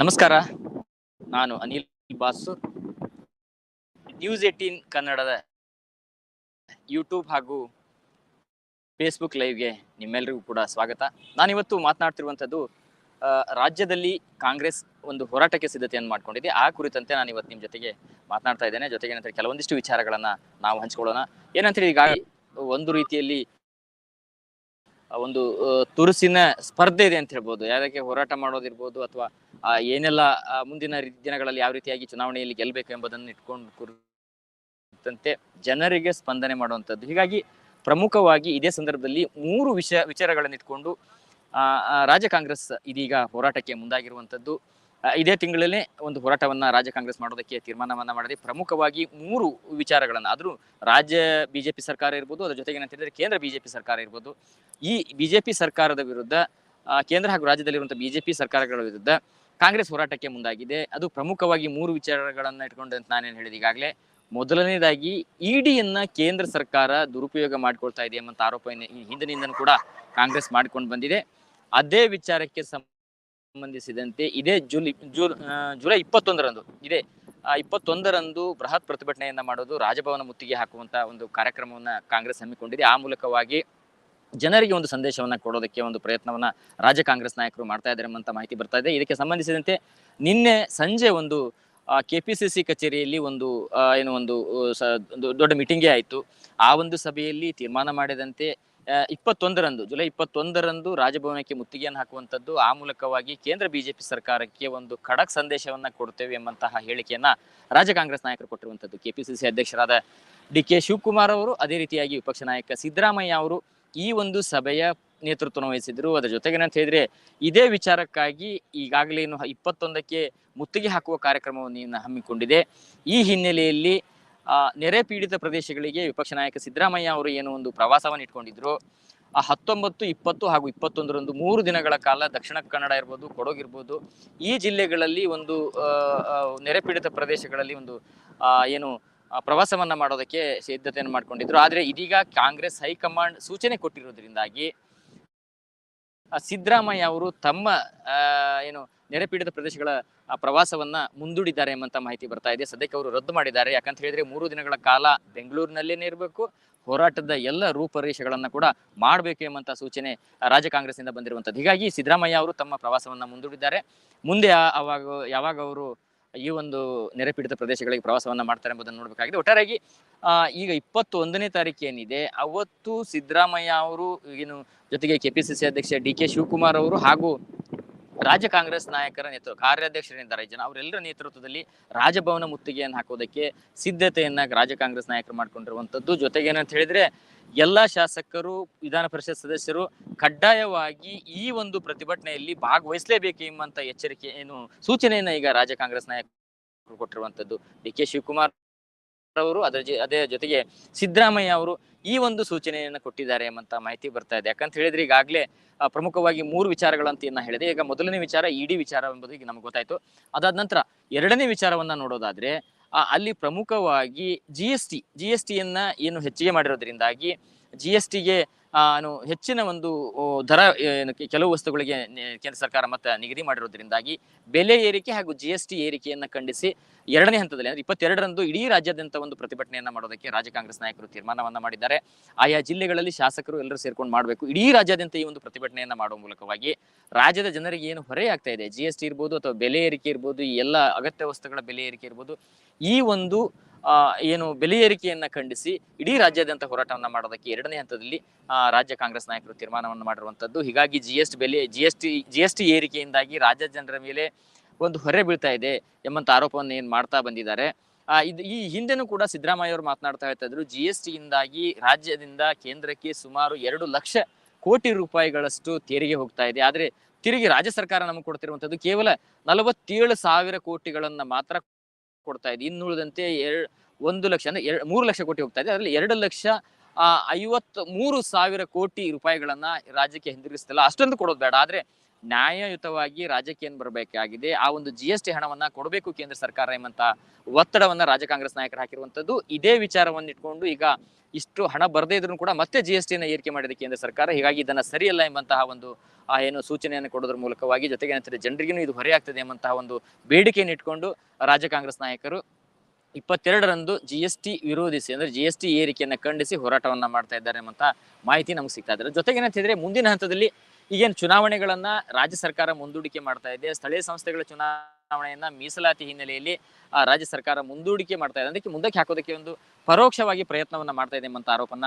ನಮಸ್ಕಾರ. ನಾನು Anil Basu. News eighteen ಕನ್ನಡದ ಯೂಟ್ಯೂಬ್ ಹಾಗೂ ಫೇಸ್ಬುಕ್ ಲೈವ್ಗೆ ನಿಮ್ಮೆಲ್ಲರಿಗೂ ಕೂಡ ಸ್ವಾಗತ. ನಾನಿವತ್ತು ಮಾತನಾಡ್ತಿರುವಂಥದ್ದು ರಾಜ್ಯದಲ್ಲಿ ಕಾಂಗ್ರೆಸ್ ಒಂದು ಹೋರಾಟಕ್ಕೆ ಸಿದ್ಧತೆಯನ್ನು ಮಾಡ್ಕೊಂಡಿದೆ. ಆ ಕುರಿತಂತೆ ನಾನು ಇವತ್ತು ನಿಮ್ಮ ಜೊತೆಗೆ ಮಾತನಾಡ್ತಾ ಇದ್ದೇನೆ. ಜೊತೆಗೆ ಏನಂತ ಕೆಲವೊಂದಿಷ್ಟು ವಿಚಾರಗಳನ್ನ ನಾವು ಹಂಚ್ಕೊಳ್ಳೋಣ. ಏನಂತೇಳಿ ಈಗ ಒಂದು ರೀತಿಯಲ್ಲಿ ಒಂದು ತುರುಸಿನ ಸ್ಪರ್ಧೆ ಇದೆ ಅಂತ ಹೇಳ್ಬೋದು. ಯಾವುದಕ್ಕೆ ಹೋರಾಟ ಮಾಡೋದಿರ್ಬೋದು ಅಥವಾ ಏನೆಲ್ಲ ಮುಂದಿನ ದಿನಗಳಲ್ಲಿ ಯಾವ ರೀತಿಯಾಗಿ ಚುನಾವಣೆಯಲ್ಲಿ ಗೆಲ್ಲಬೇಕು ಎಂಬುದನ್ನು ಇಟ್ಕೊಂಡು ಕುರಿತಂತೆ ಜನರಿಗೆ ಸ್ಪಂದನೆ ಮಾಡುವಂಥದ್ದು. ಹೀಗಾಗಿ ಪ್ರಮುಖವಾಗಿ ಇದೇ ಸಂದರ್ಭದಲ್ಲಿ ಮೂರು ವಿಷಯ, ವಿಚಾರಗಳನ್ನು ಇಟ್ಕೊಂಡು ರಾಜ್ಯ ಕಾಂಗ್ರೆಸ್ ಇದೀಗ ಹೋರಾಟಕ್ಕೆ ಮುಂದಾಗಿರುವಂಥದ್ದು. ಇದೇ ತಿಂಗಳಲ್ಲೇ ಒಂದು ಹೋರಾಟವನ್ನ ರಾಜ್ಯ ಕಾಂಗ್ರೆಸ್ ಮಾಡೋದಕ್ಕೆ ತೀರ್ಮಾನವನ್ನ ಮಾಡಿದೆ. ಪ್ರಮುಖವಾಗಿ ಮೂರು ವಿಚಾರಗಳನ್ನ, ಆದ್ರೂ ರಾಜ್ಯ ಬಿಜೆಪಿ ಸರ್ಕಾರ ಇರ್ಬೋದು, ಅದರ ಜೊತೆಗೆ ಏನಂತಂದ್ರೆ ಕೇಂದ್ರ ಬಿಜೆಪಿ ಸರ್ಕಾರ ಇರ್ಬೋದು. ಈ ಬಿಜೆಪಿ ಸರ್ಕಾರದ ವಿರುದ್ಧ ಕೇಂದ್ರ ಹಾಗೂ ರಾಜ್ಯದಲ್ಲಿರುವಂತಹ ಬಿಜೆಪಿ ಸರ್ಕಾರಗಳ ವಿರುದ್ಧ ಕಾಂಗ್ರೆಸ್ ಹೋರಾಟಕ್ಕೆ ಮುಂದಾಗಿದೆ. ಅದು ಪ್ರಮುಖವಾಗಿ ಮೂರು ವಿಚಾರಗಳನ್ನ ಇಟ್ಕೊಂಡು ಅಂತ ನಾನೇನು ಹೇಳಿದ ಈಗಾಗಲೇ. ಮೊದಲನೇದಾಗಿ ಇಡಿಯನ್ನ ಕೇಂದ್ರ ಸರ್ಕಾರ ದುರುಪಯೋಗ ಮಾಡ್ಕೊಳ್ತಾ ಇದೆ ಎಂಬಂತ ಆರೋಪ ಹಿಂದಿನಿಂದ ಕೂಡ ಕಾಂಗ್ರೆಸ್ ಮಾಡ್ಕೊಂಡು ಬಂದಿದೆ. ಅದೇ ವಿಚಾರಕ್ಕೆ ಸಂಬಂಧಿಸಿದಂತೆ ಇದೇ ಜುಲೈ ಆ, ಜುಲೈ ಇಪ್ಪತ್ತೊಂದರಂದು ಇದೇ ಇಪ್ಪತ್ತೊಂದರಂದು ಬೃಹತ್ ಪ್ರತಿಭಟನೆಯನ್ನ ಮಾಡೋದು ರಾಜಭವನ ಮುತ್ತಿಗೆ ಹಾಕುವಂತ ಒಂದು ಕಾರ್ಯಕ್ರಮವನ್ನ ಕಾಂಗ್ರೆಸ್ ಹಮ್ಮಿಕೊಂಡಿದೆ. ಆ ಮೂಲಕವಾಗಿ ಜನರಿಗೆ ಒಂದು ಸಂದೇಶವನ್ನ ಕೊಡೋದಕ್ಕೆ ಒಂದು ಪ್ರಯತ್ನವನ್ನ ರಾಜ್ಯ ಕಾಂಗ್ರೆಸ್ ನಾಯಕರು ಮಾಡ್ತಾ ಇದ್ದಾರೆ ಅಂತ ಮಾಹಿತಿ ಬರ್ತಾ ಇದೆ. ಇದಕ್ಕೆ ಸಂಬಂಧಿಸಿದಂತೆ ನಿನ್ನೆ ಸಂಜೆ ಒಂದು ಕೆಪಿಸಿಸಿ ಕಚೇರಿಯಲ್ಲಿ ಒಂದು ಸಿ ಕಚೇರಿಯಲ್ಲಿ ಒಂದು ಏನು ಒಂದು ದೊಡ್ಡ ಮೀಟಿಂಗೇ ಆಯಿತು. ಆ ಒಂದು ಸಭೆಯಲ್ಲಿ ತೀರ್ಮಾನ ಮಾಡಿದಂತೆ ಇಪ್ಪತ್ತೊಂದರಂದು, ಜುಲೈ ಇಪ್ಪತ್ತೊಂದರಂದು ರಾಜಭವನಕ್ಕೆ ಮುತ್ತಿಗೆಯನ್ನು ಹಾಕುವಂಥದ್ದು, ಆ ಮೂಲಕವಾಗಿ ಕೇಂದ್ರ ಬಿಜೆಪಿ ಸರ್ಕಾರಕ್ಕೆ ಒಂದು ಖಡಕ್ ಸಂದೇಶವನ್ನ ಕೊಡ್ತೇವೆ ಎಂಬಂತಹ ಹೇಳಿಕೆಯನ್ನ ರಾಜ್ಯ ಕಾಂಗ್ರೆಸ್ ನಾಯಕರು ಕೊಟ್ಟಿರುವಂಥದ್ದು. ಕೆಪಿಸಿಸಿ ಅಧ್ಯಕ್ಷರಾದ ಡಿ ಕೆ ಶಿವಕುಮಾರ್ ಅವರು, ಅದೇ ರೀತಿಯಾಗಿ ವಿಪಕ್ಷ ನಾಯಕ ಸಿದ್ದರಾಮಯ್ಯ ಅವರು ಈ ಒಂದು ಸಭೆಯ ನೇತೃತ್ವವನ್ನು ವಹಿಸಿದ್ರು. ಅದರ ಜೊತೆಗೆ ಅಂತ ಹೇಳಿದ್ರೆ, ಇದೇ ವಿಚಾರಕ್ಕಾಗಿ ಈಗಾಗಲೇ ಇನ್ನು ಇಪ್ಪತ್ತೊಂದಕ್ಕೆ ಮುತ್ತಿಗೆ ಹಾಕುವ ಕಾರ್ಯಕ್ರಮವನ್ನು ಹಮ್ಮಿಕೊಂಡಿದೆ. ಈ ಹಿನ್ನೆಲೆಯಲ್ಲಿ ನೆರೆ ಪೀಡಿತ ಪ್ರದೇಶಗಳಿಗೆ ವಿಪಕ್ಷ ನಾಯಕ ಸಿದ್ದರಾಮಯ್ಯ ಅವರು ಏನು ಒಂದು ಪ್ರವಾಸವನ್ನು ಇಟ್ಕೊಂಡಿದ್ರು. ಆ ಹತ್ತೊಂಬತ್ತು, ಇಪ್ಪತ್ತು ಹಾಗೂ ಇಪ್ಪತ್ತೊಂದರಂದು ಮೂರು ದಿನಗಳ ಕಾಲ ದಕ್ಷಿಣ ಕನ್ನಡ ಇರ್ಬೋದು, ಕೊಡಗು ಇರ್ಬೋದು, ಈ ಜಿಲ್ಲೆಗಳಲ್ಲಿ ಒಂದು ನೆರೆ ಪೀಡಿತ ಪ್ರದೇಶಗಳಲ್ಲಿ ಒಂದು ಏನು ಪ್ರವಾಸವನ್ನ ಮಾಡೋದಕ್ಕೆ ಸಿದ್ಧತೆಯನ್ನು ಮಾಡ್ಕೊಂಡಿದ್ರು. ಆದ್ರೆ ಇದೀಗ ಕಾಂಗ್ರೆಸ್ ಹೈಕಮಾಂಡ್ ಸೂಚನೆ ಕೊಟ್ಟಿರೋದ್ರಿಂದಾಗಿ ಸಿದ್ದರಾಮಯ್ಯ ಅವರು ತಮ್ಮ ಏನು ನೆರೆಪೀಡಿತ ಪ್ರದೇಶಗಳ ಪ್ರವಾಸವನ್ನ ಮುಂದೂಡಿದ್ದಾರೆ ಎಂಬಂತ ಮಾಹಿತಿ ಬರ್ತಾ ಇದೆ. ಸದ್ಯಕ್ಕೆ ಅವರು ರದ್ದು ಮಾಡಿದ್ದಾರೆ. ಯಾಕಂತ ಹೇಳಿದ್ರೆ ಮೂರು ದಿನಗಳ ಕಾಲ ಬೆಂಗಳೂರಿನಲ್ಲೇನೆ ಇರಬೇಕು. ಹೋರಾಟದ ಎಲ್ಲ ರೂಪರೇಷೆಗಳನ್ನ ಕೂಡ ಮಾಡಬೇಕು ಎಂಬಂತ ಸೂಚನೆ ರಾಜ್ಯ ಕಾಂಗ್ರೆಸ್ನಿಂದ ಬಂದಿರುವಂತದ್ದು. ಹೀಗಾಗಿ ಸಿದ್ದರಾಮಯ್ಯ ಅವರು ತಮ್ಮ ಪ್ರವಾಸವನ್ನ ಮುಂದೂಡಿದ್ದಾರೆ. ಮುಂದೆ ಅವಾಗ ಯಾವಾಗ ಅವರು ಈ ಒಂದು ನೆರೆಪೀಡಿತ ಪ್ರದೇಶಗಳಿಗೆ ಪ್ರವಾಸವನ್ನ ಮಾಡ್ತಾರೆ ಎಂಬುದನ್ನು ನೋಡಬೇಕಾಗಿದೆ. ಒಟ್ಟಾರೆಯಾಗಿ ಆ, ಈಗ ಇಪ್ಪತ್ತೊಂದನೇ ತಾರೀಕು ಏನಿದೆ ಅವತ್ತು ಸಿದ್ದರಾಮಯ್ಯ ಅವರು ಏನು ಜೊತೆಗೆ ಕೆಪಿಸಿಸಿ ಅಧ್ಯಕ್ಷ ಡಿ ಕೆ ಶಿವಕುಮಾರ್ ಅವರು ಹಾಗೂ ರಾಜ್ಯ ಕಾಂಗ್ರೆಸ್ ನಾಯಕರ ನೇತೃತ್ವ ಕಾರ್ಯಾಧ್ಯಕ್ಷರಿಂದ ಜನ, ಅವರೆಲ್ಲರ ನೇತೃತ್ವದಲ್ಲಿ ರಾಜಭವನ ಮುತ್ತಿಗೆಯನ್ನು ಹಾಕೋದಕ್ಕೆ ಸಿದ್ಧತೆಯನ್ನ ರಾಜ್ಯ ಕಾಂಗ್ರೆಸ್ ನಾಯಕರು ಮಾಡ್ಕೊಂಡಿರುವಂತದ್ದು ಜೊತೆಗೆ ಏನಂತ ಹೇಳಿದ್ರೆ, ಎಲ್ಲಾ ಶಾಸಕರು, ವಿಧಾನ ಪರಿಷತ್ ಸದಸ್ಯರು ಕಡ್ಡಾಯವಾಗಿ ಈ ಒಂದು ಪ್ರತಿಭಟನೆಯಲ್ಲಿ ಭಾಗವಹಿಸಲೇಬೇಕು ಎಂಬಂತ ಎಚ್ಚರಿಕೆ ಏನು, ಸೂಚನೆಯನ್ನ ಈಗ ರಾಜ್ಯ ಕಾಂಗ್ರೆಸ್ ನಾಯಕರು ಕೊಟ್ಟಿರುವಂತದ್ದು ಡಿ ಕೆ ಶಿವಕುಮಾರ್ ಅವರು ಅದರ ಅದೇ ಜೊತೆಗೆ ಸಿದ್ದರಾಮಯ್ಯ ಅವರು ಈ ಒಂದು ಸೂಚನೆಯನ್ನ ಕೊಟ್ಟಿದ್ದಾರೆ ಎಂಬಂತ ಮಾಹಿತಿ ಬರ್ತಾ ಇದೆ. ಯಾಕಂತ ಹೇಳಿದ್ರೆ ಈಗಾಗಲೇ ಪ್ರಮುಖವಾಗಿ ಮೂರು ವಿಚಾರಗಳಂತ ಏನ ಹೇಳಿದೆ. ಈಗ ಮೊದಲನೇ ವಿಚಾರ ಇಡಿ ವಿಚಾರ ಎಂಬುದು ಈಗ ನಮ್ಗೆ ಗೊತ್ತಾಯ್ತು. ಅದಾದ ನಂತರ ಎರಡನೇ ವಿಚಾರವನ್ನ ನೋಡೋದಾದ್ರೆ ಅಲ್ಲಿ ಪ್ರಮುಖವಾಗಿ G S T G S ಟಿಯನ್ನ ಏನು ಹೆಚ್ಚಿಗೆ ಮಾಡಿರೋದ್ರಿಂದಾಗಿ ಜಿ ಎಸ್ ಟಿಗೆ ಹೆಚ್ಚಿನ ಒಂದು ದರ ಕೆಲವು ವಸ್ತುಗಳಿಗೆ ಕೇಂದ್ರ ಸರ್ಕಾರ ಮತ್ತೆ ನಿಗದಿ ಮಾಡಿರೋದ್ರಿಂದಾಗಿ ಬೆಲೆ ಏರಿಕೆ ಹಾಗೂ ಜಿ ಎಸ್ ಟಿ ಏರಿಕೆಯನ್ನು ಖಂಡಿಸಿ ಎರಡನೇ ಹಂತದಲ್ಲಿ, ಅಂದ್ರೆ ಇಪ್ಪತ್ತೆರಡರಂದು ಇಡೀ ರಾಜ್ಯಾದ್ಯಂತ ಒಂದು ಪ್ರತಿಭಟನೆಯನ್ನ ಮಾಡೋದಕ್ಕೆ ರಾಜ್ಯ ಕಾಂಗ್ರೆಸ್ ನಾಯಕರು ತೀರ್ಮಾನವನ್ನ ಮಾಡಿದ್ದಾರೆ. ಆಯಾ ಜಿಲ್ಲೆಗಳಲ್ಲಿ ಶಾಸಕರು ಎಲ್ಲರೂ ಸೇರ್ಕೊಂಡು ಮಾಡಬೇಕು. ಇಡೀ ರಾಜ್ಯಾದ್ಯಂತ ಈ ಒಂದು ಪ್ರತಿಭಟನೆಯನ್ನ ಮಾಡುವ ಮೂಲಕವಾಗಿ ರಾಜ್ಯದ ಜನರಿಗೆ ಏನು ಹೊರೆ ಆಗ್ತಾ ಇದೆ? ಜಿ ಎಸ್ ಟಿ ಇರ್ಬೋದು ಅಥವಾ ಬೆಲೆ ಏರಿಕೆ ಇರ್ಬೋದು, ಈ ಎಲ್ಲ ಅಗತ್ಯ ವಸ್ತುಗಳ ಬೆಲೆ ಏರಿಕೆ ಇರ್ಬೋದು, ಈ ಒಂದು ಏನು ಬೆಲೆ ಏರಿಕೆಯನ್ನ ಖಂಡಿಸಿ ಇಡೀ ರಾಜ್ಯಾದ್ಯಂತ ಹೋರಾಟವನ್ನ ಮಾಡೋದಕ್ಕೆ ಎರಡನೇ ಹಂತದಲ್ಲಿ ರಾಜ್ಯ ಕಾಂಗ್ರೆಸ್ ನಾಯಕರು ತೀರ್ಮಾನವನ್ನು ಮಾಡಿರುವಂತದ್ದು. ಹೀಗಾಗಿ ಜಿ ಎಸ್ ಟಿ ಬೆಲೆ G S T G S T ಏರಿಕೆಯಿಂದಾಗಿ ರಾಜ್ಯ ಜನರ ಮೇಲೆ ಒಂದು ಹೊರೆ ಬೀಳ್ತಾ ಇದೆ ಎಂಬಂತ ಆರೋಪವನ್ನು ಏನ್ ಮಾಡ್ತಾ ಬಂದಿದ್ದಾರೆ. ಇದು ಈ ಹಿಂದೆನೂ ಕೂಡ ಸಿದ್ದರಾಮಯ್ಯ ಅವರು ಮಾತನಾಡ್ತಾ ಹೇಳ್ತಾ ಇದ್ರು ಜಿ ಎಸ್ ಟಿಯಿಂದಾಗಿ ರಾಜ್ಯದಿಂದ ಕೇಂದ್ರಕ್ಕೆ ಸುಮಾರು ಎರಡು ಲಕ್ಷ ಕೋಟಿ ರೂಪಾಯಿಗಳಷ್ಟು ತೆರಿಗೆ ಹೋಗ್ತಾ ಇದೆ. ಆದ್ರೆ ತಿರುಗಿ ರಾಜ್ಯ ಸರ್ಕಾರ ನಮಗೆ ಕೊಡ್ತಿರುವಂತದ್ದು ಕೇವಲ ನಲವತ್ತೇಳು ಸಾವಿರ ಕೋಟಿಗಳನ್ನ ಮಾತ್ರ ಕೊಡ್ತಾ ಇದೆ. ಇನ್ನುಳಿದಂತೆ ಎರಡ್ ಒಂದು ಲಕ್ಷ ಅಂದ್ರೆ ಎರಡ್, ಮೂರು ಲಕ್ಷ ಕೋಟಿ ಹೋಗ್ತಾ ಇದೆ. ಅದರಲ್ಲಿ ಎರಡು ಲಕ್ಷ, ಆ ಐವತ್ ಮೂರು ಸಾವಿರ ಕೋಟಿ ರೂಪಾಯಿಗಳನ್ನ ರಾಜ್ಯಕ್ಕೆ ಹಿಂದಿರುಗಿಸ್ತಿಲ್ಲ. ಅಷ್ಟೊಂದು ಕೊಡೋದು ಬೇಡ. ಆದ್ರೆ ನ್ಯಾಯಯುತವಾಗಿ ರಾಜ್ಯಕ್ಕೆ ಏನ್ ಬರಬೇಕಾಗಿದೆ. ಆ ಒಂದು ಜಿ ಎಸ್ ಟಿ ಹಣವನ್ನ ಕೊಡಬೇಕು ಕೇಂದ್ರ ಸರ್ಕಾರ ಎಂಬಂತ ಒತ್ತಡವನ್ನ ರಾಜ್ಯ ಕಾಂಗ್ರೆಸ್ ನಾಯಕರು ಹಾಕಿರುವಂತದ್ದು. ಇದೇ ವಿಚಾರವನ್ನ ಇಟ್ಕೊಂಡು ಈಗ ಇಷ್ಟು ಹಣ ಬರದೇ ಇದ್ರು ಕೂಡ ಮತ್ತೆ ಜಿ ಎಸ್ ಟಿನ ಏರಿಕೆ ಮಾಡಿದೆ ಕೇಂದ್ರ ಸರ್ಕಾರ. ಹೀಗಾಗಿ ಇದನ್ನ ಸರಿಯಲ್ಲ ಎಂಬಂತಹ ಒಂದು, ಆ ಏನು ಸೂಚನೆಯನ್ನು ಕೊಡೋದ್ರ ಮೂಲಕವಾಗಿ ಜೊತೆಗೆ ಏನಂತಾರೆ ಜನರಿಗೂ ಇದು ಹೊರೆಯಾಗ್ತದೆ ಎಂಬಂತಹ ಒಂದು ಬೇಡಿಕೆಯನ್ನು ಇಟ್ಕೊಂಡು ರಾಜ್ಯ ಕಾಂಗ್ರೆಸ್ ನಾಯಕರು ಇಪ್ಪತ್ತೆರಡರಂದು ಜಿ ಎಸ್ ಟಿ ವಿರೋಧಿಸಿ, ಅಂದ್ರೆ ಜಿ ಎಸ್ ಟಿ ಏರಿಕೆಯನ್ನು ಖಂಡಿಸಿ ಹೋರಾಟವನ್ನ ಮಾಡ್ತಾ ಇದ್ದಾರೆ ಎಂಬಂತ ಮಾಹಿತಿ ನಮ್ಗೆ ಸಿಗ್ತಾ ಇದ್ದಾರೆ ಜೊತೆಗೆ ಏನಂತಿದ್ರೆ ಮುಂದಿನ ಹಂತದಲ್ಲಿ ಈಗೇನು ಚುನಾವಣೆಗಳನ್ನ ರಾಜ್ಯ ಸರ್ಕಾರ ಮುಂದೂಡಿಕೆ ಮಾಡ್ತಾ ಇದೆ ಸ್ಥಳೀಯ ಸಂಸ್ಥೆಗಳ ಚುನಾವಣೆಯನ್ನ ಮೀಸಲಾತಿ ಹಿನ್ನೆಲೆಯಲ್ಲಿ ಆ, ರಾಜ್ಯ ಸರ್ಕಾರ ಮುಂದೂಡಿಕೆ ಮಾಡ್ತಾ ಇದೆ. ಅದಕ್ಕೆ ಮುಂದಕ್ಕೆ ಹಾಕೋದಕ್ಕೆ ಒಂದು ಪರೋಕ್ಷವಾಗಿ ಪ್ರಯತ್ನವನ್ನ ಮಾಡ್ತಾ ಇದೆ ಎಂಬಂತ ಆರೋಪನ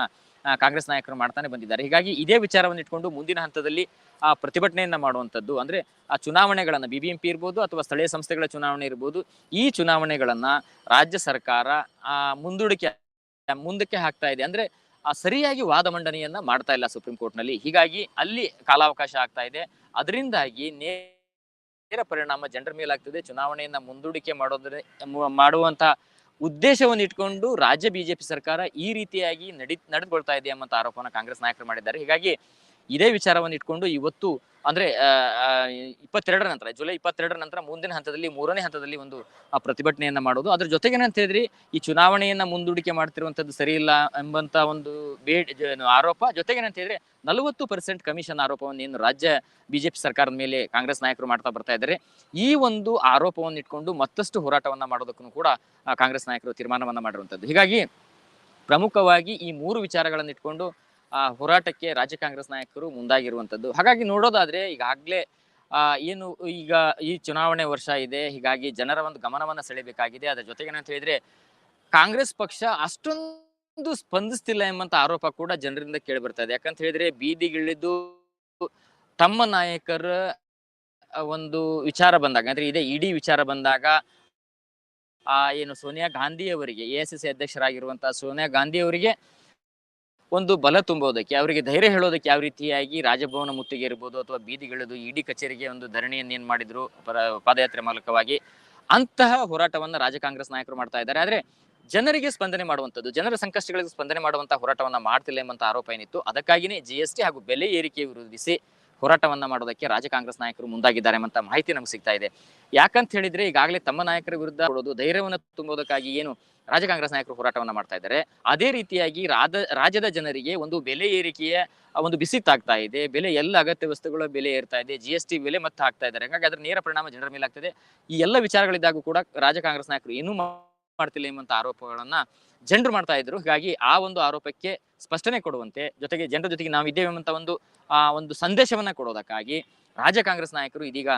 ಕಾಂಗ್ರೆಸ್ ನಾಯಕರು ಮಾಡ್ತಾನೆ ಬಂದಿದ್ದಾರೆ. ಹೀಗಾಗಿ ಇದೇ ವಿಚಾರವನ್ನು ಇಟ್ಕೊಂಡು ಮುಂದಿನ ಹಂತದಲ್ಲಿ ಆ ಪ್ರತಿಭಟನೆಯನ್ನ ಮಾಡುವಂಥದ್ದು ಅಂದ್ರೆ ಆ ಚುನಾವಣೆಗಳನ್ನ ಬಿ ಬಿ ಎಂ ಪಿ ಇರ್ಬೋದು ಅಥವಾ ಸ್ಥಳೀಯ ಸಂಸ್ಥೆಗಳ ಚುನಾವಣೆ ಇರ್ಬೋದು ಈ ಚುನಾವಣೆಗಳನ್ನ ರಾಜ್ಯ ಸರ್ಕಾರ ಆ ಮುಂದೂಡಿಕೆ ಮುಂದಕ್ಕೆ ಹಾಕ್ತಾ ಇದೆ. ಅಂದ್ರೆ ಸರಿಯಾಗಿ ವಾದ ಮಂಡನೆಯನ್ನ ಮಾಡ್ತಾ ಇಲ್ಲ ಸುಪ್ರೀಂ ಕೋರ್ಟ್ನಲ್ಲಿ ಹೀಗಾಗಿ ಅಲ್ಲಿ ಕಾಲಾವಕಾಶ ಆಗ್ತಾ ಇದೆ. ಅದರಿಂದಾಗಿ ನೇರ ಪರಿಣಾಮ ಜನರ ಮೇಲಾಗ್ತದೆ. ಚುನಾವಣೆಯನ್ನ ಮುಂದೂಡಿಕೆ ಮಾಡೋದ್ರ ಮಾಡುವಂತ ಉದ್ದೇಶವನ್ನು ಇಟ್ಕೊಂಡು ರಾಜ್ಯ ಬಿಜೆಪಿ ಸರ್ಕಾರ ಈ ರೀತಿಯಾಗಿ ನಡಿ, ನಡೆದುಕೊಳ್ತಾ ಇದೆ ಎಂಬಂತ ಆರೋಪವನ್ನು ಕಾಂಗ್ರೆಸ್ ನಾಯಕರು ಮಾಡಿದ್ದಾರೆ. ಹೀಗಾಗಿ ಇದೇ ವಿಚಾರವನ್ನು ಇಟ್ಕೊಂಡು ಇವತ್ತು, ಅಂದ್ರೆ ಇಪ್ಪತ್ತೆರಡರ ನಂತರ, ಜುಲೈ ಇಪ್ಪತ್ತೆರಡರ ನಂತರ ಮುಂದಿನ ಹಂತದಲ್ಲಿ, ಮೂರನೇ ಹಂತದಲ್ಲಿ ಒಂದು, ಆ, ಪ್ರತಿಭಟನೆಯನ್ನ ಮಾಡೋದು. ಅದ್ರ ಜೊತೆಗೆ ಏನಂತ ಹೇಳಿದ್ರಿ, ಈ ಚುನಾವಣೆಯನ್ನ ಮುಂದೂಡಿಕೆ ಮಾಡ್ತಿರುವಂತದ್ದು ಸರಿ ಇಲ್ಲ ಎಂಬಂತ ಒಂದು ಬೇಡ್ ಆರೋಪ. ಜೊತೆಗೆ ಏನಂತ ಹೇಳಿದ್ರೆ, ನಲವತ್ತು ಪರ್ಸೆಂಟ್ ಕಮಿಷನ್ ಆರೋಪವನ್ನು ಏನು ರಾಜ್ಯ ಬಿಜೆಪಿ ಸರ್ಕಾರದ ಮೇಲೆ ಕಾಂಗ್ರೆಸ್ ನಾಯಕರು ಮಾಡ್ತಾ ಬರ್ತಾ ಇದ್ದಾರೆ. ಈ ಒಂದು ಆರೋಪವನ್ನು ಇಟ್ಕೊಂಡು ಮತ್ತಷ್ಟು ಹೋರಾಟವನ್ನ ಮಾಡೋದಕ್ಕೂ ಕೂಡ ಕಾಂಗ್ರೆಸ್ ನಾಯಕರು ತೀರ್ಮಾನವನ್ನ ಮಾಡಿರುವಂತದ್ದು. ಹೀಗಾಗಿ, ಪ್ರಮುಖವಾಗಿ ಈ ಮೂರು ವಿಚಾರಗಳನ್ನು ಇಟ್ಕೊಂಡು ಆ, ಹೋರಾಟಕ್ಕೆ ರಾಜ್ಯ ಕಾಂಗ್ರೆಸ್ ನಾಯಕರು ಮುಂದಾಗಿರುವಂತದ್ದು ಹಾಗಾಗಿ ನೋಡೋದಾದ್ರೆ ಈಗಾಗಲೇ ಏನು ಈಗ ಈ ಚುನಾವಣೆ ವರ್ಷ ಇದೆ, ಹೀಗಾಗಿ ಜನರ ಒಂದು ಗಮನವನ್ನ ಸೆಳೆಯಬೇಕಾಗಿದೆ ಅದರ ಜೊತೆಗೆ ಏನಂತ ಹೇಳಿದ್ರೆ, ಕಾಂಗ್ರೆಸ್ ಪಕ್ಷ ಅಷ್ಟೊಂದು ಸ್ಪಂದಿಸ್ತಿಲ್ಲ ಎಂಬಂತ ಆರೋಪ ಕೂಡ ಜನರಿಂದ ಕೇಳಿ ಬರ್ತಾ ಯಾಕಂತ ಹೇಳಿದ್ರೆ ಬೀದಿಗಿಳಿದು ತಮ್ಮ ನಾಯಕರ ಒಂದು ವಿಚಾರ ಬಂದಾಗ, ಅಂದ್ರೆ ಇದೇ ಇಡೀ ವಿಚಾರ ಬಂದಾಗ, ಆ, ಏನು ಸೋನಿಯಾ ಗಾಂಧಿ ಅವರಿಗೆ, ಎ ಎಸ್ ಎಸ್ ಅಧ್ಯಕ್ಷರಾಗಿರುವಂತಹ ಸೋನಿಯಾ ಗಾಂಧಿ ಅವರಿಗೆ ಒಂದು ಬಲ ತುಂಬೋದಕ್ಕೆ, ಅವರಿಗೆ ಧೈರ್ಯ ಹೇಳೋದಕ್ಕೆ ಯಾವ ರೀತಿಯಾಗಿ ರಾಜಭವನ ಮುತ್ತಿಗೆ ಇರ್ಬೋದು ಅಥವಾ ಬೀದಿಗಿಳಿದು ಇಡಿ ಕಚೇರಿಗೆ ಒಂದು ಧರಣಿಯನ್ನು ಏನ್ ಮಾಡಿದ್ರು ಪಾದಯಾತ್ರೆ ಮೂಲಕವಾಗಿ ಅಂತಹ ಹೋರಾಟವನ್ನ ರಾಜ ಕಾಂಗ್ರೆಸ್ ನಾಯಕರು ಮಾಡ್ತಾ ಇದ್ದಾರೆ. ಆದ್ರೆ ಜನರಿಗೆ ಸ್ಪಂದನೆ ಮಾಡುವಂಥದ್ದು, ಜನರ ಸಂಕಷ್ಟಗಳಿಗೆ ಸ್ಪಂದನೆ ಮಾಡುವಂತಹ ಹೋರಾಟವನ್ನ ಮಾಡ್ತಿಲ್ಲ ಎಂಬಂತ ಆರೋಪ ಏನಿತ್ತು, ಅದಕ್ಕಾಗಿನೇ ಜಿ ಎಸ್ ಟಿ ಹಾಗೂ ಬೆಲೆ ಏರಿಕೆ ವಿರೋಧಿಸಿ ಹೋರಾಟವನ್ನ ಮಾಡೋದಕ್ಕೆ ರಾಜ ಕಾಂಗ್ರೆಸ್ ನಾಯಕರು ಮುಂದಾಗಿದ್ದಾರೆ ಎಂಬಂತ ಮಾಹಿತಿ ನಮ್ಗೆ ಸಿಗ್ತಾ ಇದೆ. ಯಾಕಂತ ಹೇಳಿದ್ರೆ ಈಗಾಗಲೇ ತಮ್ಮ ನಾಯಕರ ವಿರುದ್ಧ ಧೈರ್ಯವನ್ನು ತುಂಬೋದಕ್ಕಾಗಿ ಏನು ರಾಜ್ಯ ಕಾಂಗ್ರೆಸ್ ನಾಯಕರು ಹೋರಾಟವನ್ನ ಮಾಡ್ತಾ ಇದ್ದಾರೆ. ಅದೇ ರೀತಿಯಾಗಿ ರಾಜ ರಾಜ್ಯದ ಜನರಿಗೆ ಒಂದು ಬೆಲೆ ಏರಿಕೆಯ ಒಂದು ಬಿಸಿ ತಾಗ್ತಾ ಇದೆ. ಬೆಲೆ, ಎಲ್ಲ ಅಗತ್ಯ ವಸ್ತುಗಳ ಬೆಲೆ ಏರ್ತಾ ಇದೆ. ಜಿ ಎಸ್ ಟಿ ಬೆಲೆ ಮತ್ತೆ ಹಾಕ್ತಾ ಇದ್ದಾರೆ. ಹಾಗಾಗಿ ಅದರ ನೇರ ಪರಿಣಾಮ ಜನರ ಮೇಲೆ ಆಗ್ತದೆ. ಈ ಎಲ್ಲ ವಿಚಾರಗಳಿದ್ದಾಗೂ ಕೂಡ ರಾಜ ಕಾಂಗ್ರೆಸ್ ನಾಯಕರು ಏನೂ ಮಾಡ್ತಿಲ್ಲ ಎಂಬಂತ ಆರೋಪಗಳನ್ನ ಜನರು ಮಾಡ್ತಾ ಇದ್ರು. ಹೀಗಾಗಿ ಆ ಒಂದು ಆರೋಪಕ್ಕೆ ಸ್ಪಷ್ಟನೆ ಕೊಡುವಂತೆ, ಜೊತೆಗೆ ಜನರ ಜೊತೆಗೆ ನಾವು ಇದ್ದೇವೆ ಎಂಬಂತ ಒಂದು, ಆ, ಒಂದು ಸಂದೇಶವನ್ನ ಕೊಡೋದಕ್ಕಾಗಿ ರಾಜ್ಯ ಕಾಂಗ್ರೆಸ್ ನಾಯಕರು ಇದೀಗ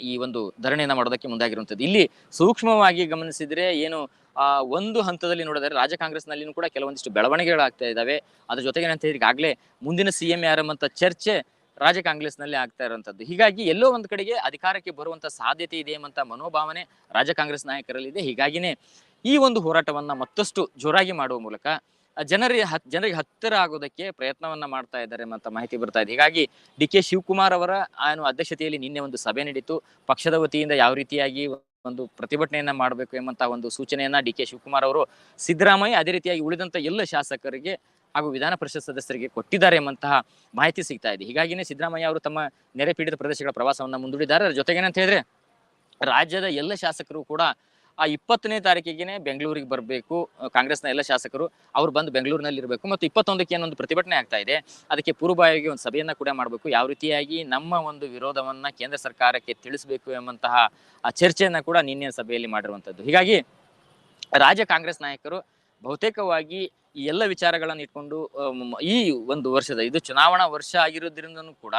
ಈ ಒಂದು ಧರಣಿಯನ್ನ ಮಾಡೋದಕ್ಕೆ ಮುಂದಾಗಿರುವಂತದ್ದು. ಇಲ್ಲಿ ಸೂಕ್ಷ್ಮವಾಗಿ ಗಮನಿಸಿದ್ರೆ ಏನು ಆ ಒಂದು ಹಂತದಲ್ಲಿ ನೋಡಿದರೆ ರಾಜ್ಯ ಕಾಂಗ್ರೆಸ್ನಲ್ಲಿನೂ ಕೂಡ ಕೆಲವೊಂದಿಷ್ಟು ಬೆಳವಣಿಗೆಗಳಾಗ್ತಾ ಇದ್ದಾವೆ. ಅದ್ರ ಜೊತೆಗೆ ಏನಂತ ಈಗಾಗಲೇ ಮುಂದಿನ ಸಿ ಎಂ ಯಾರಂಬಂತ ಚರ್ಚೆ ರಾಜ್ಯ ಕಾಂಗ್ರೆಸ್ನಲ್ಲಿ ಆಗ್ತಾ ಇರುವಂತದ್ದು ಹೀಗಾಗಿ ಎಲ್ಲೋ ಒಂದ್ ಕಡೆಗೆ ಅಧಿಕಾರಕ್ಕೆ ಬರುವಂತ ಸಾಧ್ಯತೆ ಇದೆ ಎಂಬಂತ ಮನೋಭಾವನೆ ರಾಜ್ಯ ಕಾಂಗ್ರೆಸ್ ನಾಯಕರಲ್ಲಿದೆ. ಹೀಗಾಗಿನೇ ಈ ಒಂದು ಹೋರಾಟವನ್ನ ಮತ್ತಷ್ಟು ಜೋರಾಗಿ ಮಾಡುವ ಮೂಲಕ ಜನರಿಗೆ ಹತ್ ಜನರಿಗೆ ಹತ್ತಿರ ಆಗೋದಕ್ಕೆ ಪ್ರಯತ್ನವನ್ನ ಮಾಡ್ತಾ ಇದ್ದಾರೆ ಎಂಬಂತ ಮಾಹಿತಿ ಬರ್ತಾ ಇದೆ. ಹೀಗಾಗಿ ಡಿ ಕೆ ಶಿವಕುಮಾರ್ ಅವರ ಅಧ್ಯಕ್ಷತೆಯಲ್ಲಿ ನಿನ್ನೆ ಒಂದು ಸಭೆ ನಡೀತು. ಪಕ್ಷದ ವತಿಯಿಂದ ಯಾವ ರೀತಿಯಾಗಿ ಒಂದು ಪ್ರತಿಭಟನೆಯನ್ನ ಮಾಡಬೇಕು ಎಂಬಂತ ಒಂದು ಸೂಚನೆಯನ್ನ ಡಿ ಕೆ ಶಿವಕುಮಾರ್ ಅವರು ಸಿದ್ದರಾಮಯ್ಯ ಅದೇ ರೀತಿಯಾಗಿ ಉಳಿದಂತ ಎಲ್ಲ ಶಾಸಕರಿಗೆ ಹಾಗೂ ವಿಧಾನ ಪರಿಷತ್ ಸದಸ್ಯರಿಗೆ ಕೊಟ್ಟಿದ್ದಾರೆ ಎಂಬಂತಹ ಮಾಹಿತಿ ಸಿಗ್ತಾ ಇದೆ. ಹೀಗಾಗಿನೇ ಸಿದ್ದರಾಮಯ್ಯ ಅವರು ತಮ್ಮ ನೆರೆ ಪೀಡಿತ ಪ್ರದೇಶಗಳ ಪ್ರವಾಸವನ್ನ ಮುಂದೂಡಿದ್ದಾರೆ. ಅದರ ಜೊತೆಗೆ ಏನಂತ ಹೇಳಿದ್ರೆ ರಾಜ್ಯದ ಎಲ್ಲ ಶಾಸಕರು ಕೂಡ ಆ ಇಪ್ಪತ್ತನೇ ತಾರೀಕಿಗೆ ಬೆಂಗಳೂರಿಗೆ ಬರಬೇಕು ಕಾಂಗ್ರೆಸ್ನ ಎಲ್ಲ ಶಾಸಕರು ಅವ್ರು ಬಂದು ಬೆಂಗಳೂರಿನಲ್ಲಿ ಇರಬೇಕು ಮತ್ತು ಇಪ್ಪತ್ತೊಂದಕ್ಕೆ ಏನೊಂದು ಪ್ರತಿಭಟನೆ ಆಗ್ತಾ ಇದೆ. ಅದಕ್ಕೆ ಪೂರ್ವಭಾವಿಯಾಗಿ ಒಂದು ಸಭೆಯನ್ನು ಕೂಡ ಮಾಡಬೇಕು. ಯಾವ ರೀತಿಯಾಗಿ ನಮ್ಮ ಒಂದು ವಿರೋಧವನ್ನು ಕೇಂದ್ರ ಸರ್ಕಾರಕ್ಕೆ ತಿಳಿಸಬೇಕು ಎಂಬಂತಹ ಚರ್ಚೆಯನ್ನ ಕೂಡ ನಿನ್ನೆ ಸಭೆಯಲ್ಲಿ ಮಾಡಿರುವಂಥದ್ದು. ಹೀಗಾಗಿ ರಾಜ್ಯ ಕಾಂಗ್ರೆಸ್ ನಾಯಕರು ಬಹುತೇಕವಾಗಿ ಈ ಎಲ್ಲ ವಿಚಾರಗಳನ್ನು ಇಟ್ಕೊಂಡು ಈ ಒಂದು ವರ್ಷದ, ಇದು ಚುನಾವಣಾ ವರ್ಷ ಆಗಿರೋದ್ರಿಂದನೂ ಕೂಡ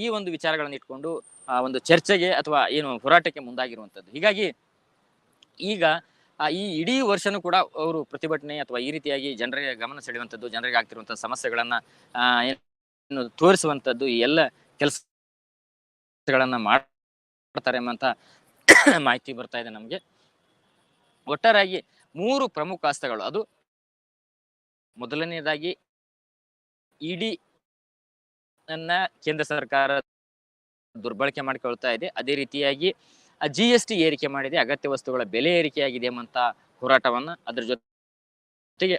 ಈ ಒಂದು ವಿಚಾರಗಳನ್ನು ಇಟ್ಕೊಂಡು ಒಂದು ಚರ್ಚೆಗೆ ಅಥವಾ ಏನು ಹೋರಾಟಕ್ಕೆ ಮುಂದಾಗಿರುವಂಥದ್ದು. ಹೀಗಾಗಿ ಈಗ ಈ ಇಡೀ ವರ್ಷನೂ ಕೂಡ ಅವರು ಪ್ರತಿಭಟನೆ ಅಥವಾ ಈ ರೀತಿಯಾಗಿ ಜನರಿಗೆ ಗಮನ ಸೆಳೆಯುವಂಥದ್ದು, ಜನರಿಗೆ ಆಗ್ತಿರುವಂತಹ ಸಮಸ್ಯೆಗಳನ್ನ ಏನು ತೋರಿಸುವಂಥದ್ದು, ಈ ಎಲ್ಲ ಕೆಲಸಗಳನ್ನ ಮಾಡ್ತಾರೆ ಎಂಬಂತ ಮಾಹಿತಿ ಬರ್ತಾ ಇದೆ ನಮಗೆ. ಒಟ್ಟಾರೆಯಾಗಿ ಮೂರು ಪ್ರಮುಖ ಹಸ್ತಗಳು ಅದು ಮೊದಲನೇದಾಗಿ ಇಡಿ ಅನ್ನ ಕೇಂದ್ರ ಸರ್ಕಾರ ದುರ್ಬಳಕೆ ಮಾಡಿಕೊಳ್ತಾ ಇದೆ. ಅದೇ ರೀತಿಯಾಗಿ ಜಿ ಎಸ್ ಟಿ ಏರಿಕೆ ಮಾಡಿದೆ ಅಗತ್ಯ ವಸ್ತುಗಳ ಬೆಲೆ ಏರಿಕೆಯಾಗಿದೆ ಎಂಬಂತ ಹೋರಾಟವನ್ನ ಅದ್ರ ಜೊತೆಗೆ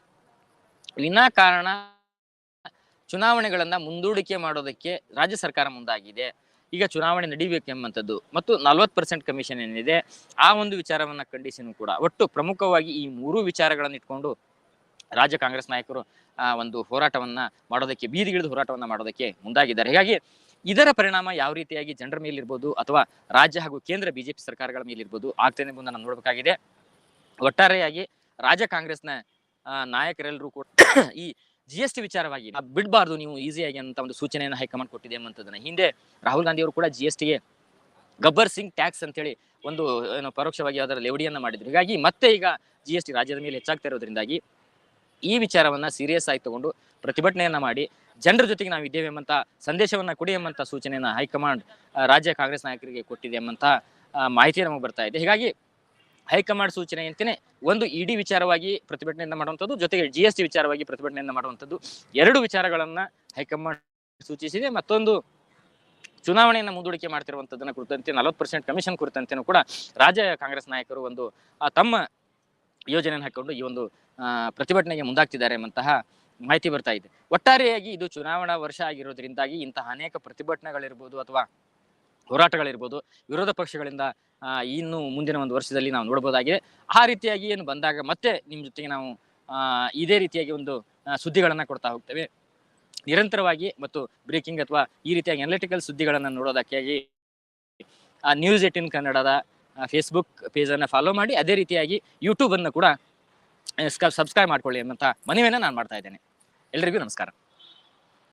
ವಿನಾಕಾರಣ ಚುನಾವಣೆಗಳನ್ನ ಮುಂದೂಡಿಕೆ ಮಾಡೋದಕ್ಕೆ ರಾಜ್ಯ ಸರ್ಕಾರ ಮುಂದಾಗಿದೆ. ಈಗ ಚುನಾವಣೆ ನಡೀಬೇಕೆಂಬಂಥದ್ದು ಮತ್ತು ನಲ್ವತ್ತು ಪರ್ಸೆಂಟ್ ಕಮಿಷನ್ ಏನಿದೆ ಆ ಒಂದು ವಿಚಾರವನ್ನ ಖಂಡಿಸಿನೂ ಕೂಡ. ಒಟ್ಟು ಪ್ರಮುಖವಾಗಿ ಈ ಮೂರು ವಿಚಾರಗಳನ್ನು ಇಟ್ಕೊಂಡು ರಾಜ್ಯ ಕಾಂಗ್ರೆಸ್ ನಾಯಕರು ಆ, ಒಂದು ಹೋರಾಟವನ್ನ ಮಾಡೋದಕ್ಕೆ ಬೀದಿಗಿಳಿದು ಹೋರಾಟವನ್ನ ಮಾಡೋದಕ್ಕೆ ಮುಂದಾಗಿದ್ದಾರೆ. ಹೀಗಾಗಿ ಇದರ ಪರಿಣಾಮ ಯಾವ ರೀತಿಯಾಗಿ ಜನರ ಮೇಲಿರ್ಬೋದು ಅಥವಾ ರಾಜ್ಯ ಹಾಗೂ ಕೇಂದ್ರ ಬಿಜೆಪಿ ಸರ್ಕಾರಗಳ ಮೇಲಿರ್ಬೋದು ಆಗ್ತದೆ ಎಂಬುದನ್ನು ನಾವು ನೋಡಬೇಕಾಗಿದೆ. ಒಟ್ಟಾರೆಯಾಗಿ ರಾಜ್ಯ ಕಾಂಗ್ರೆಸ್ನ ನಾಯಕರೆಲ್ಲರೂ ಕೂಡ ಈ ಜಿ ಎಸ್ ಟಿ ವಿಚಾರವಾಗಿ ಬಿಡಬಾರ್ದು ಬಿಡ್ಬಾರ್ದು, ನೀವು ಈಸಿಯಾಗಿ ಅಂತ ಒಂದು ಸೂಚನೆಯನ್ನು ಹೈಕಮಾಂಡ್ ಕೊಟ್ಟಿದೆ ಅಂತದನ್ನ ಹಿಂದೆ ರಾಹುಲ್ ಗಾಂಧಿ ಅವರು ಕೂಡ ಜಿ ಎಸ್ ಟಿಗೆ ಗಬ್ಬರ್ ಸಿಂಗ್ ಟ್ಯಾಕ್ಸ್ ಅಂತೇಳಿ ಒಂದು, ಏನು ಪರೋಕ್ಷವಾಗಿ ಅದರ ಲೆವಡಿಯನ್ನು ಮಾಡಿದ್ರು. ಹೀಗಾಗಿ ಮತ್ತೆ ಈಗ ಜಿ ಎಸ್ ಟಿ ರಾಜ್ಯದ ಮೇಲೆ ಹೆಚ್ಚಾಗ್ತಾ ಇರೋದ್ರಿಂದಾಗಿ ಈ ವಿಚಾರವನ್ನ ಸೀರಿಯಸ್ ಆಗಿ ತಗೊಂಡು ಪ್ರತಿಭಟನೆಯನ್ನ ಮಾಡಿ ಜನರ ಜೊತೆಗೆ ನಾವು ಇದ್ದೇವೆ ಎಂಬಂತ ಸಂದೇಶವನ್ನ ಕೊಡಿ ಎಂಬಂತ ಸೂಚನೆಯನ್ನ ಹೈಕಮಾಂಡ್ ರಾಜ್ಯ ಕಾಂಗ್ರೆಸ್ ನಾಯಕರಿಗೆ ಕೊಟ್ಟಿದೆ ಎಂಬಂತ ಮಾಹಿತಿ ನಮಗೆ ಬರ್ತಾ ಇದೆ. ಹೀಗಾಗಿ ಹೈಕಮಾಂಡ್ ಸೂಚನೆಯಂತೆಯೇ ಒಂದು ಇಡಿ ವಿಚಾರವಾಗಿ ಪ್ರತಿಭಟನೆಯನ್ನ ಮಾಡುವಂಥದ್ದು, ಜೊತೆಗೆ ಜಿ ಎಸ್ ಟಿ ವಿಚಾರವಾಗಿ ಪ್ರತಿಭಟನೆಯನ್ನ ಮಾಡುವಂಥದ್ದು, ಎರಡು ವಿಚಾರಗಳನ್ನ ಹೈಕಮಾಂಡ್ ಸೂಚಿಸಿದೆ. ಮತ್ತೊಂದು, ಚುನಾವಣೆಯನ್ನು ಮುಂದೂಡಿಕೆ ಮಾಡ್ತಿರುವಂತದ್ದನ್ನ ಕುರಿತಂತೆ, ನಲವತ್ತು ಪರ್ಸೆಂಟ್ ಕಮಿಷನ್ ಕುರಿತಂತೆನೂ ಕೂಡ ರಾಜ್ಯ ಕಾಂಗ್ರೆಸ್ ನಾಯಕರು ಒಂದು ತಮ್ಮ ಯೋಜನೆಯನ್ನು ಹಾಕೊಂಡು ಈ ಒಂದು ಪ್ರತಿಭಟನೆಗೆ ಮುಂದಾಗ್ತಿದ್ದಾರೆ ಎಂಬಂತಹ ಮಾಹಿತಿ ಬರ್ತಾ ಇದೆ. ಒಟ್ಟಾರೆಯಾಗಿ ಇದು ಚುನಾವಣಾ ವರ್ಷ ಆಗಿರೋದ್ರಿಂದಾಗಿ ಇಂತಹ ಅನೇಕ ಪ್ರತಿಭಟನೆಗಳಿರ್ಬೋದು ಅಥವಾ ಹೋರಾಟಗಳಿರ್ಬೋದು, ವಿರೋಧ ಪಕ್ಷಗಳಿಂದ ಇನ್ನು ಮುಂದಿನ ಒಂದು ವರ್ಷದಲ್ಲಿ ನಾವು ನೋಡಬಹುದಾಗಿದೆ ಆ ರೀತಿಯಾಗಿ ಏನು ಬಂದಾಗ ಮತ್ತೆ ನಿಮ್ಮ ಜೊತೆಗೆ ನಾವು ಇದೇ ರೀತಿಯಾಗಿ ಒಂದು ಸುದ್ದಿಗಳನ್ನು ಸುದ್ದಿಗಳನ್ನ ಕೊಡ್ತಾ ಹೋಗ್ತೇವೆ. ನಿರಂತರವಾಗಿ ಮತ್ತು ಬ್ರೇಕಿಂಗ್ ಅಥವಾ ಈ ರೀತಿಯಾಗಿ ಅನಲಿಟಿಕಲ್ ಸುದ್ದಿಗಳನ್ನು ನೋಡೋದಕ್ಕಾಗಿ ನ್ಯೂಸ್ ಏಟಿನ್ ಕನ್ನಡದ ಫೇಸ್ಬುಕ್ ಪೇಜನ್ನು ಫಾಲೋ ಮಾಡಿ, ಅದೇ ರೀತಿಯಾಗಿ ಯೂಟ್ಯೂಬನ್ನು ಕೂಡ ಸಬ್ಸ್ಕ್ರೈಬ್ ಮಾಡ್ಕೊಳ್ಳಿ ಅಂತ ಮನವಿಯನ್ನು ನಾನು ಮಾಡ್ತಾ ಇದ್ದೇನೆ. ಎಲ್ರಿಗೂ ನಮಸ್ಕಾರ.